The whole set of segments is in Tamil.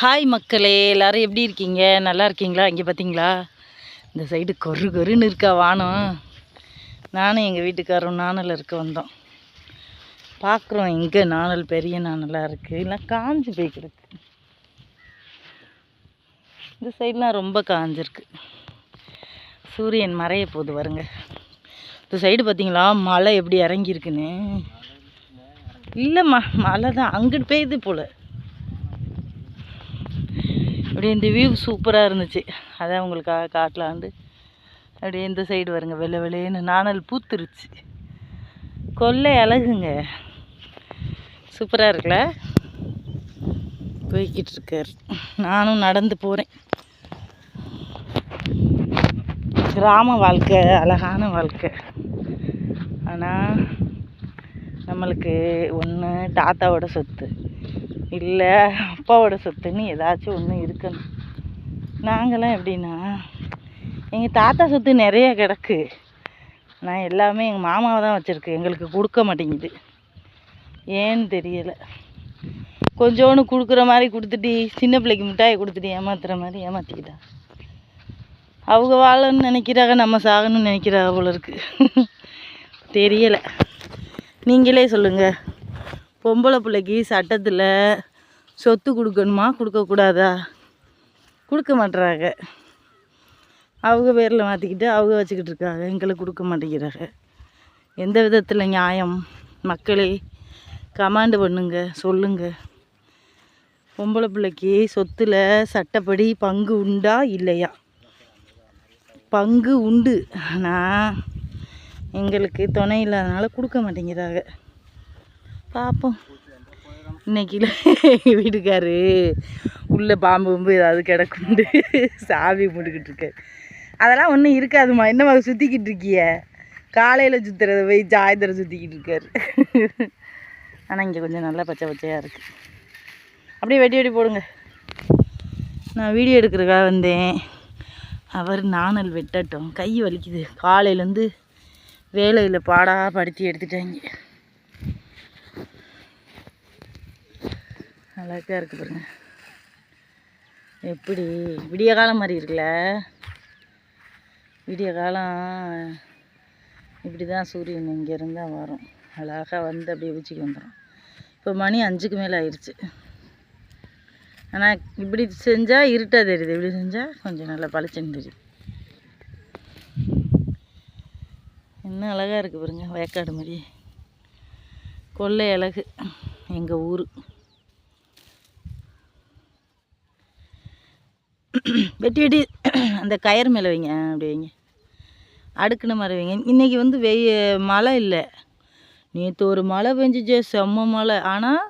ஹாய் மக்களே. எல்லோரும் எப்படி இருக்கீங்க? நல்லா இருக்கீங்களா? இங்கே பார்த்தீங்களா இந்த சைடு கொரு கொருன்னு இருக்கா வானம். நானும் எங்கள் வீட்டுக்காரரும் நாணல் இருக்க வந்தோம். பார்க்குறோம் எங்கே நாணல் பெரிய நாணலாக இருக்குது இல்லை காஞ்சு போய் கிடக்கு இந்த சைட்லாம் ரொம்ப காஞ்சிருக்கு. சூரியன் மறைய போகுது வருங்க இந்த சைடு பார்த்தீங்களா மழை எப்படி இறங்கியிருக்குன்னு. இல்லைம்மா மழை தான் அங்கிட்டு பெய்யுது போல். அப்படியே இந்த வியூ சூப்பராக இருந்துச்சு. அதான் உங்களுக்காக காட்டலாண்டு அப்படியே இந்த சைடு வருங்க வெள்ளை வெள்ளைன்னு நாணல் பூத்துருச்சு. கொள்ளை அழகுங்க. சூப்பராக இருக்குல்ல? போய்கிட்டு இருக்கார். நானும் நடந்து போகிறேன் கிராம வாழ்க்கை அழகான வாழ்க்கை. ஆனால் நம்மளுக்கு ஒன்று தாத்தாவோட சொத்து. இல்லை அப்பாவோட சொத்துன்னு ஏதாச்சும் ஒன்று இருக்கணும். நாங்களாம் எப்படின்னா எங்கள் தாத்தா சொத்து நிறைய கிடக்கு. நான் எல்லாமே எங்கள் மாமாவை தான் வச்சுருக்கு. எங்களுக்கு கொடுக்க மாட்டேங்குது. ஏன்னு தெரியலை. கொஞ்சோன்னு கொடுக்குற மாதிரி கொடுத்துட்டு சின்ன பிள்ளைக்கு மிட்டாயை கொடுத்துட்டு ஏமாத்துற மாதிரி ஏமாற்றிக்கிட்டா அவங்க வாழன்னு நினைக்கிறாங்க நம்ம சாகணும்னு நினைக்கிறாங்க போல இருக்குது தெரியலை. நீங்களே சொல்லுங்கள் பொம்பளை பிள்ளைக்கு சட்டத்தில் சொத்து கொடுக்கணுமா? கொடுக்கக்கூடாதா கொடுக்க மாட்டுறாங்க அவங்க பேரில் மாற்றிக்கிட்டு அவங்க வச்சுக்கிட்டு இருக்காங்க. எங்களுக்கு கொடுக்க மாட்டேங்கிறாங்க. எந்த விதத்தில் நியாயம்? மக்களே கமாண்டு பண்ணுங்க சொல்லுங்க. பொம்பளை பிள்ளைக்கு சொத்தில் சட்டப்படி பங்கு உண்டா? இல்லையா? பங்கு உண்டு. ஆனால் எங்களுக்கு துணை இல்லாதனால கொடுக்க மாட்டேங்கிறாங்க. பார்ப்போம் இன்னைக்கு எங்கள் வீட்டுக்காரு. உள்ளே பாம்பு பாம்பு ஏதாவது கிடக்குண்டு சாமி கும்பிட்டுக்கிட்டு இருக்காரு. அதெல்லாம் ஒன்றும் இருக்காதும்மா. என்னம்மா சுற்றிக்கிட்டு இருக்கிய? காலையில் சுற்றுறத போய் சாயந்தரம் சுற்றிக்கிட்டு இருக்காரு. ஆனால் இங்கே கொஞ்சம் நல்லா பச்சை பச்சையாக இருக்குது அப்படியே வெட்டி வெட்டி போடுங்க. நான் வீடியோ எடுக்கிறதுக்காக வந்தேன். அவர் நாணல் வெட்டட்டும். கை வலிக்குது. காலையிலேருந்து வேலையில் பாடா படுத்தி எடுத்துட்டாங்க. அழகாக இருக்குது பாருங்க. எப்படி? விடிய காலம் மாதிரி இருக்குல்ல? விடிய காலம் இப்படி தான் சூரியன் இங்கேருந்து தான் வரும். அழகாக வந்து அப்படியே உச்சிக்கு வந்துடும் இப்போ மணி அஞ்சுக்கு மேலே ஆயிடுச்சு ஆனால் இப்படி செஞ்சால் இருட்டாக தெரியுது. இப்படி செஞ்சால் கொஞ்சம் நல்லா பளிச்சுன்னு தெரியுது இன்னும் அழகாக இருக்குது பாருங்க வயக்காடு மாதிரி. கொள்ளை அழகு எங்கள் ஊர். வெட்டி வெட்டி அந்த கயர் மேலே வைங்க அப்படி வைங்க. அடுக்குன மாதிரி வைங்க. இன்றைக்கி வந்து வெய்ய மழை இல்லை. நேற்று ஒரு மழை பெஞ்சிச்சு செம்ம மழை. ஆனால்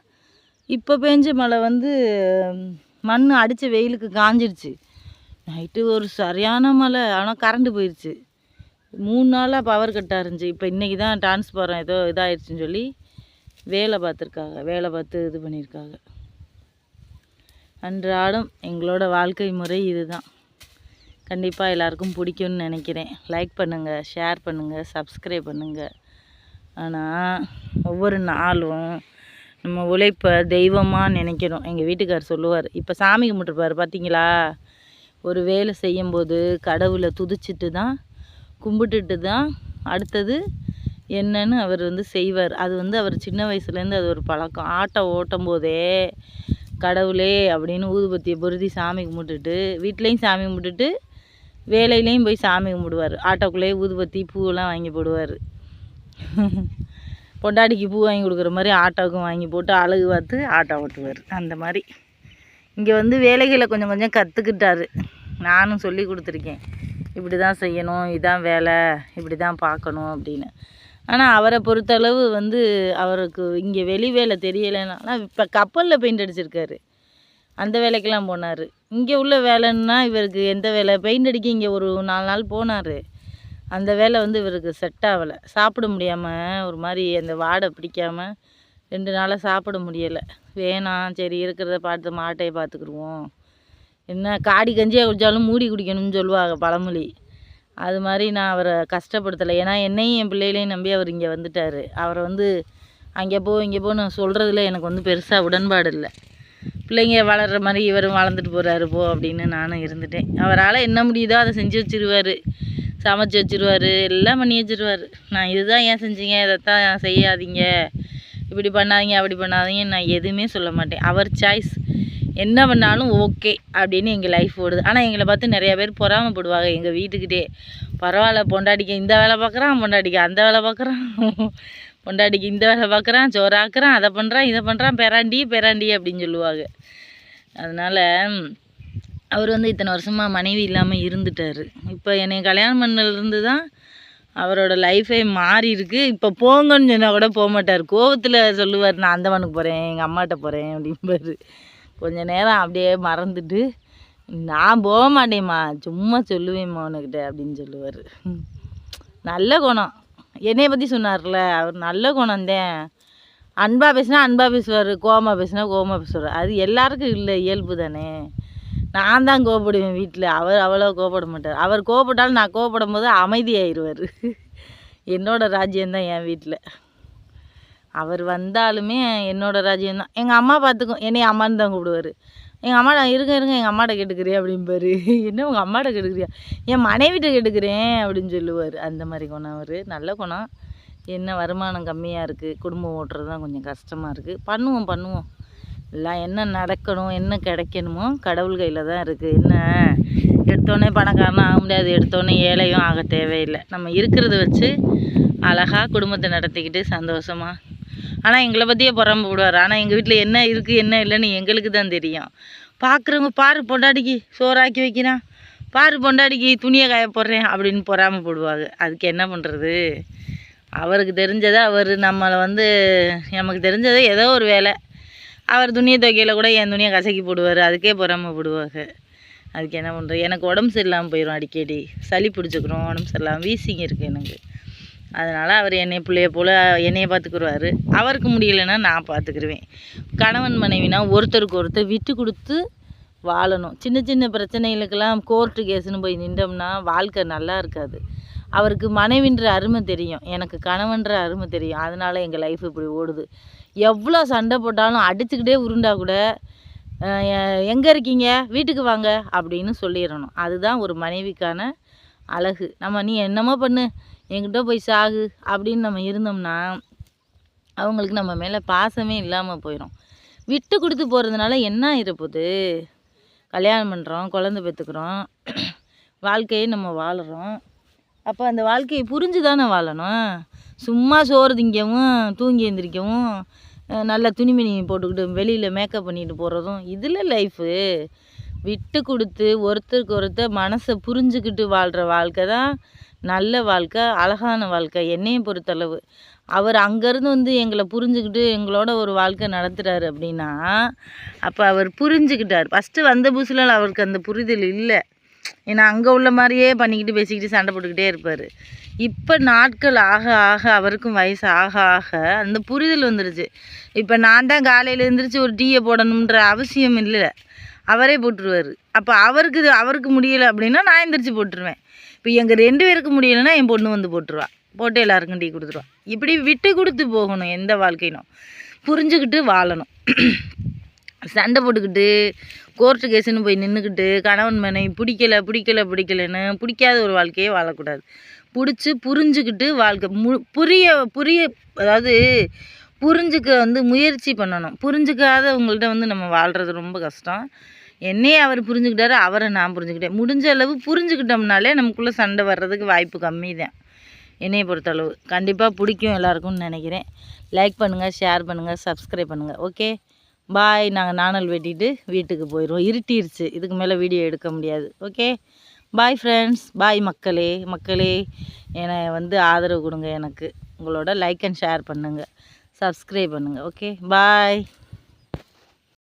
இப்போ பெஞ்ச மழை வந்து மண் அடித்த வெயிலுக்கு காஞ்சிருச்சு. நைட்டு ஒரு சரியான மழை ஆனால் கரண்ட்டு போயிடுச்சு மூணு நாளாக பவர் கட்டாக இருந்துச்சு. இப்போ இன்றைக்கி தான் டிரான்ஸ்ஃபாரம் ஏதோ இதாகிடுச்சின்னு சொல்லி வேலை பார்த்துருக்காங்க. வேலை பார்த்து இது பண்ணியிருக்காங்க. அன்றாடம் எங்களோட வாழ்க்கை முறை இதுதான். கண்டிப்பாக எல்லாருக்கும் பிடிக்கும்னு நினைக்கிறேன். லைக் பண்ணுங்கள் ஷேர் பண்ணுங்கள் சப்ஸ்கிரைப் பண்ணுங்கள் ஆனால் ஒவ்வொரு நாளும் நம்ம உழைப்பை தெய்வமாக நினைக்கிறோம் எங்கள் வீட்டுக்கார் சொல்லுவார். இப்போ சாமி கும்பிட்டுருப்பார் பார்த்தீங்களா ஒரு வேலை செய்யும்போது கடவுளை துதிச்சிட்டு தான் கும்பிட்டுட்டு தான் அடுத்தது என்னன்னு அவர் வந்து செய்வார். அது வந்து அவர் சின்ன வயசுலேருந்து அது ஒரு பழக்கம். ஆட்டை ஓட்டும் போதே கடவுளே அப்படின்னு ஊதுபத்தியை பொருதி சாமி கும்பிட்டுட்டு வீட்லேயும் சாமி கும்பிட்டுட்டு வேலையிலையும் போய் சாமி கும்பிடுவார். ஆட்டோக்குள்ளேயே ஊதுபத்தி பூவெல்லாம் வாங்கி போடுவார். பொண்டாடிக்கு பூ வாங்கி கொடுக்குற மாதிரி ஆட்டோவுக்கும் வாங்கி போட்டு அழகு பார்த்து ஆட்டோ ஓட்டுவார். அந்த மாதிரி. இங்கே வந்து வேலைகளை கொஞ்சம் கொஞ்சம் கற்றுக்கிட்டாரு நானும் சொல்லி கொடுத்துருக்கேன். இப்படி தான் செய்யணும் இதான் வேலை இப்படி தான் பார்க்கணும் அப்படின்னு. ஆனால் அவரை பொறுத்தளவு வந்து அவருக்கு இங்கே வெளி வேலை தெரியலைன்னா. ஆனால் இப்போ கப்பலில் பெயிண்ட் அடிச்சிருக்காரு. அந்த வேலைக்கெல்லாம் போனார். இங்கே உள்ள வேலைன்னா இவருக்கு எந்த வேலை? பெயிண்ட் அடிக்க இங்கே ஒரு நாலு நாள் போனார். அந்த வேலை வந்து இவருக்கு செட் ஆகலை. சாப்பிட முடியாமல் ஒரு மாதிரி அந்த வாடை பிடிக்காம ரெண்டு நாளாக சாப்பிட முடியலை. வேணாம் சரி இருக்கிறத பார்த்து மாட்டையை பார்த்துக்குருவோம். என்ன காடி கஞ்சியாக குடித்தாலும் மூடி குடிக்கணும்னு சொல்லுவாங்க பழமொழி. அது மாதிரி நான் அவரை கஷ்டப்படுத்தலை. ஏன்னா என்னையும் என் பிள்ளைகளையும் நம்பி அவர் இங்கே வந்துட்டார். அவரை வந்து அங்கே போ இங்கே போன்னு சொல்கிறதுல எனக்கு வந்து பெருசாக உடன்பாடு இல்லை. பிள்ளைங்க வளர்கிற மாதிரி இவரும் வளர்ந்துட்டு போகிறாரு போ அப்படின்னு நானும் இருந்துட்டேன். அவரால் என்ன முடியுதோ அதை செஞ்சு வச்சிருவாரு. சமைச்சு வச்சிருவாரு. எல்லாம் பண்ணி வச்சுருவார். நான் இதுதான் ஏன் செஞ்சீங்க? இதைத்தான் செய்யாதீங்க. இப்படி பண்ணாதீங்க அப்படி பண்ணாதீங்க நான் எதுவுமே சொல்ல மாட்டேன். அவர் சாய்ஸ் என்ன பண்ணாலும் ஓகே அப்படின்னு எங்கள் லைஃப் ஓடுது. ஆனால் எங்களை பார்த்து நிறையா பேர் பொறாமப்படுவாங்க. எங்கள் வீட்டுக்கிட்டே பரவாயில்ல பொண்டாடிக்க இந்த வேலை பார்க்குறான் பொண்டாடிக்க அந்த வேலை பார்க்குறான் பொண்டாடிக்கு இந்த வேலை பார்க்குறான் சோறாக்குறான் அதை பண்ணுறான் இதை பண்ணுறான் பெராண்டி பெராண்டி அப்படின்னு சொல்லுவாங்க. அதனால் அவர் வந்து இத்தனை வருஷமாக மனைவி இல்லாமல் இருந்துட்டார். இப்போ என்னை கல்யாணம் பண்ணதுலேருந்து தான் அவரோட லைஃபே மாறி இருக்கு. இப்போ போங்கன்னு சொன்னால் கூட போக மாட்டார் கோவத்தில் சொல்லுவார் நான் அந்தவனுக்கு போகிறேன் எங்கள் அம்மாட்ட போகிறேன் அப்படிம்பாரு. கொஞ்ச நேரம் அப்படியே மறந்துட்டு நான் போக மாட்டேம்மா சும்மா சொல்லுவேம்மா உனக்கிட்ட அப்படின்னு சொல்லுவார். நல்ல குணம். என்னையை பற்றி சொன்னார்ல அவர் நல்ல குணம்தான். அன்பாக பேசினா அன்பாக பேசுவார் கோமா பேசினா கோமா பேசுவார். அது எல்லாருக்கும் இல்லை இயல்பு தானே. நான் தான் கோவப்படுவேன் வீட்டில் அவர் அவ்வளோ கோவப்பட மாட்டார். அவர் கோவப்பட்டாலும் நான் கோவப்படும் போது அமைதியாயிருவார். என்னோடய ராஜ்யம்தான் என் வீட்டில் அவர் வந்தாலுமே என்னோடய ராஜ்யம் தான். எங்கள் அம்மா பார்த்துக்கும் என்னை அம்மான்னு தான் கூப்பிடுவார். எங்கள் அம்மாட்ட இருங்க இருங்க எங்கள் அம்மாட்ட கேட்டுக்கிறியா அப்படிம்பாரு. என்ன உங்கள் அம்மாட்ட கேட்டுக்கிறியா? என் மனைவிட்ட கேட்டுக்கிறேன் அப்படின்னு சொல்லுவார். அந்த மாதிரி குணம் அவர். நல்ல குணம். என்ன வருமானம் கம்மியாக இருக்குது குடும்பம் ஓட்டுறது தான் கொஞ்சம் கஷ்டமாக இருக்குது பண்ணுவோம் பண்ணுவோம். எல்லாம் என்ன நடக்கணும் என்ன கிடைக்கணுமோ கடவுள் கையில் தான் இருக்குது என்ன? எடுத்தோடனே பணக்காரனும் ஆக முடியாது. எடுத்தோடனே ஏழையும் ஆக தேவையில்லை. நம்ம இருக்கிறத வச்சு அழகாக குடும்பத்தை நடத்திக்கிட்டு சந்தோஷமாக ஆனால் எங்களை பற்றியே பொறாம விடுவார் ஆனால் எங்கள் வீட்டில் என்ன இருக்குது என்ன இல்லைன்னு எங்களுக்கு தான் தெரியும். பார்க்குறவங்க பாரு பொண்டாடிக்கு சோறாக்கி வைக்கிறான் பாரு பொண்டாடிக்கு துணியை காய போடுறேன் அப்படின்னு பொறாம போடுவாங்க அதுக்கு என்ன பண்ணுறது அவருக்கு தெரிஞ்சதை அவர் நம்மளை வந்து நமக்கு தெரிஞ்சதை ஏதோ ஒரு வேலை. அவர் துணியை துவைக்கையில் கூட என் துணியை கசக்கி போடுவார். அதுக்கே பொறாம போடுவாங்க அதுக்கு என்ன பண்ணுறது எனக்கு உடம்பு சரியில்லாமல் போயிடும் அடிக்கடி. சளி பிடிச்சிக்கிறோம் உடம்பு சரியில்லாமல் வீசிங்க இருக்குது எனக்கு. அதனால் அவர் என்னை பிள்ளைய போல் என்னைய பார்த்துக்குருவார். அவருக்கு முடியலைன்னா நான் பார்த்துக்குருவேன். கணவன் மனைவினா ஒருத்தருக்கு ஒருத்தர் விட்டு கொடுத்து வாழணும். சின்ன சின்ன பிரச்சனைகளுக்கெல்லாம் கோர்ட்டு கேஸுன்னு போய் நின்றோம்னா வாழ்க்கை நல்லா இருக்காது. அவருக்கு மனைவின்ற அருமை தெரியும். எனக்கு கணவன்ற அருமை தெரியும். அதனால் எங்கள் லைஃப் இப்படி ஓடுது. எவ்வளோ சண்டை போட்டாலும் அடிச்சுக்கிட்டே உருண்டா கூட எங்கே இருக்கீங்க? வீட்டுக்கு வாங்க. அப்படின்னு சொல்லிடணும். அதுதான் ஒரு மனைவிக்கான அழகு. நம்ம நீ என்னமோ பண்ணு. என்கிட்ட போய் சாகு அப்படின்னு நம்ம இருந்தோம்னா அவங்களுக்கு நம்ம மேலே பாசமே இல்லாமல் போயிடும் விட்டு கொடுத்து போகிறதுனால என்ன ஆயிரப்போகுது கல்யாணம் பண்ணுறோம் குழந்த பெற்றுக்கிறோம் வாழ்க்கையை நம்ம வாழுறோம். அப்போ அந்த வாழ்க்கையை புரிஞ்சு தானே வாழணும்? சும்மா சோறு திங்கவும் தூங்கி எழுந்திரிக்கவும் நல்ல துணிமணி போட்டுக்கிட்டு வெளியில் மேக்கப் பண்ணிட்டு போகிறதும் இதில் லைஃபு விட்டு கொடுத்து ஒருத்தருக்கு ஒருத்தர் மனசை புரிஞ்சுக்கிட்டு வாழ்கிற வாழ்க்கை தான் நல்ல வாழ்க்கை அழகான வாழ்க்கை என்னையும் பொறுத்தளவு. அவர் அங்கேருந்து வந்து எங்களை புரிஞ்சுக்கிட்டு எங்களோட ஒரு வாழ்க்கை நடத்துகிறாரு அப்படின்னா அப்போ அவர் புரிஞ்சுக்கிட்டார். ஃபஸ்ட்டு வந்த புதுசில் அவருக்கு அந்த புரிதல் இல்லை. ஏன்னா அங்கே உள்ள மாதிரியே பண்ணிக்கிட்டு பேசிக்கிட்டு சண்டை போட்டுக்கிட்டே இருப்பார். இப்போ நாட்கள் ஆக ஆக அவருக்கும் வயசு ஆக ஆக அந்த புரிதல் வந்துடுச்சு இப்போ நான் தான் காலையில் எழுந்திரிச்சு ஒரு டீயை போடணுன்ற அவசியம் இல்லை. அவரே போட்டுருவார். அப்போ அவருக்கு அவருக்கு முடியலை அப்படின்னா நான் எந்திரிச்சு போட்டுருவேன். இப்போ எங்கள் ரெண்டு பேருக்கு முடியலைன்னா என் பொண்ணு வந்து போட்டுருவா. போட்டு எல்லாருக்கும் டீ கொடுத்துருவா. இப்படி விட்டு கொடுத்து போகணும் எந்த வாழ்க்கையிலும். புரிஞ்சுக்கிட்டு வாழணும். சண்டை போட்டுக்கிட்டு கோர்ட்டு கேஸுன்னு போய் நின்றுக்கிட்டு கணவன் மனைவி பிடிக்கல பிடிக்கல பிடிக்கலன்னு பிடிக்காத ஒரு வாழ்க்கையே வாழக்கூடாது. பிடிச்சி புரிஞ்சுக்கிட்டு வாழ்க்கை மு புரிய புரிய அதாவது புரிஞ்சுக்க வந்து முயற்சி பண்ணணும். புரிஞ்சுக்காதவங்கள்ட்ட வந்து நம்ம வாழ்கிறது ரொம்ப கஷ்டம். என்னையே அவர் புரிஞ்சுக்கிட்டாரு அவரை நான் புரிஞ்சுக்கிட்டேன். முடிஞ்ச அளவு புரிஞ்சுக்கிட்டோம்னாலே நமக்குள்ளே சண்டை வர்றதுக்கு வாய்ப்பு கம்மி தான் என்னையை பொறுத்தளவு. கண்டிப்பாக பிடிக்கும் எல்லாருக்கும்னு நினைக்கிறேன். லைக் பண்ணுங்கள் ஷேர் பண்ணுங்கள் சப்ஸ்கிரைப் பண்ணுங்கள் ஓகே பாய் நாங்கள் நாணல் வெட்டிட்டு வீட்டுக்கு போயிடுவோம் இருட்டிருச்சு. இதுக்கு மேலே வீடியோ எடுக்க முடியாது. ஓகே பாய் ஃப்ரெண்ட்ஸ் பாய் மக்களே. மக்களே என்னை வந்து ஆதரவு கொடுங்க எனக்கு. உங்களோட லைக் அண்ட் ஷேர் பண்ணுங்கள் சப்ஸ்கிரைப் பண்ணுங்கள் ஓகே பாய்